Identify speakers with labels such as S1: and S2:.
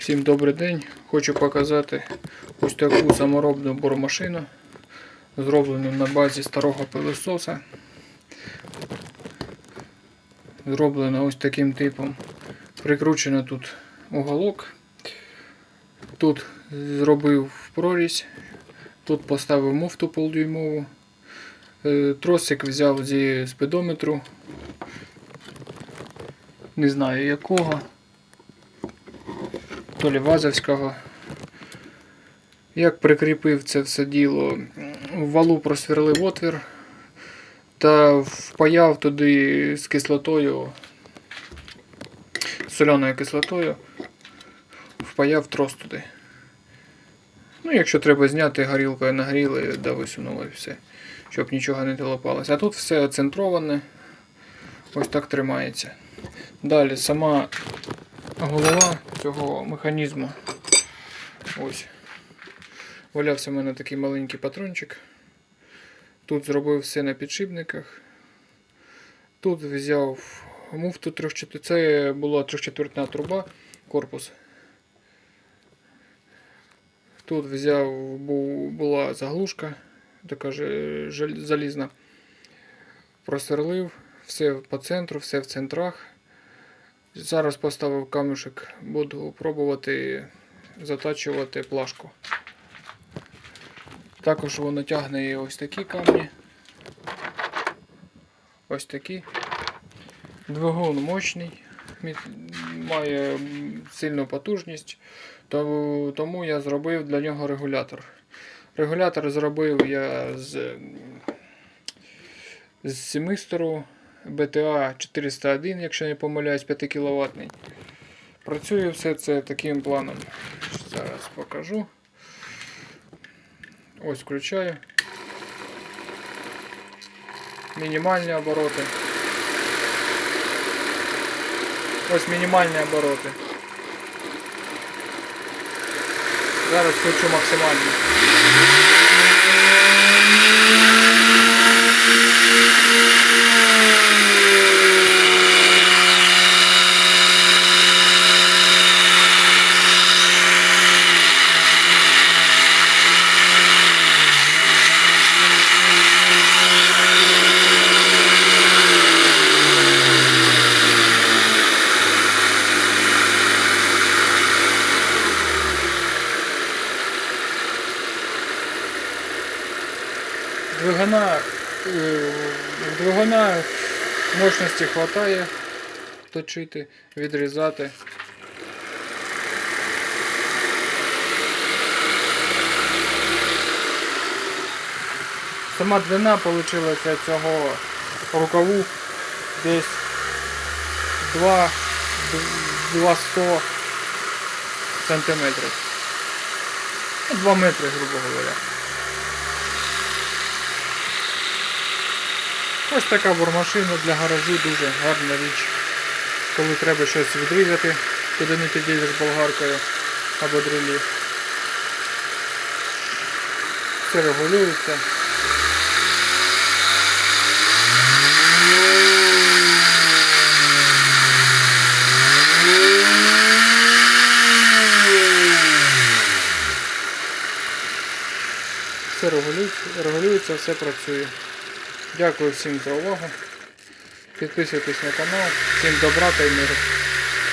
S1: Всім добрий день. Хочу показати ось таку саморобну бормашину, зроблену на базі старого пилососа. Зроблена ось таким типом. Прикручено тут уголок. Тут зробив прорізь. Тут поставив муфту полдюймову. Е, Тросик взяв зі спидометру. Не знаю якого. То лі Вазовського. Як прикріпив це все діло, в валу просверлив отвір та впаяв туди з кислотою, з соленою кислотою, впаяв трос туди. Ну, якщо треба зняти, горілкою нагріли, да висунули все, щоб нічого не долопалося. А тут все центроване, ось так тримається. Далі сама голова цього механізму. Ось. Валявся в мене такий маленький патрончик. Тут зробив все на підшипниках. Тут взяв муфту 3 Це була трьохчетвертна труба, корпус. Тут взяв була заглушка, така залізна. Просверлив, все по центру, все в центрах. Зараз поставив камушек, буду пробувати затачувати плашку. Також воно тягне і ось такі камні. Ось такі. Двигун мощний, має сильну потужність, то- тому я зробив для нього регулятор. Регулятор зробив я з, з семистору BTA 401, якщо не помиляюсь, 5 кВт. Працює все це таким планом. Зараз покажу. Ось включаю. Мінімальні обороти. Ось мінімальні обороти. Зараз включу максимальні. Двигуна, е, двигуна мощності хватає точити, відрізати. Сама длина вийшла цього рукаву десь 2 200 сантиметрів. Ну, 2 метри, грубо говоря. Ось така бормашина для гаражу дуже гарна річ. Коли треба щось відрізати, куди не підійдеш болгаркою або дрелі. Все регулюється. Все регулюється, все працює. Дякую всім за увагу. Підписуйтесь на канал. Всім добра та й миру.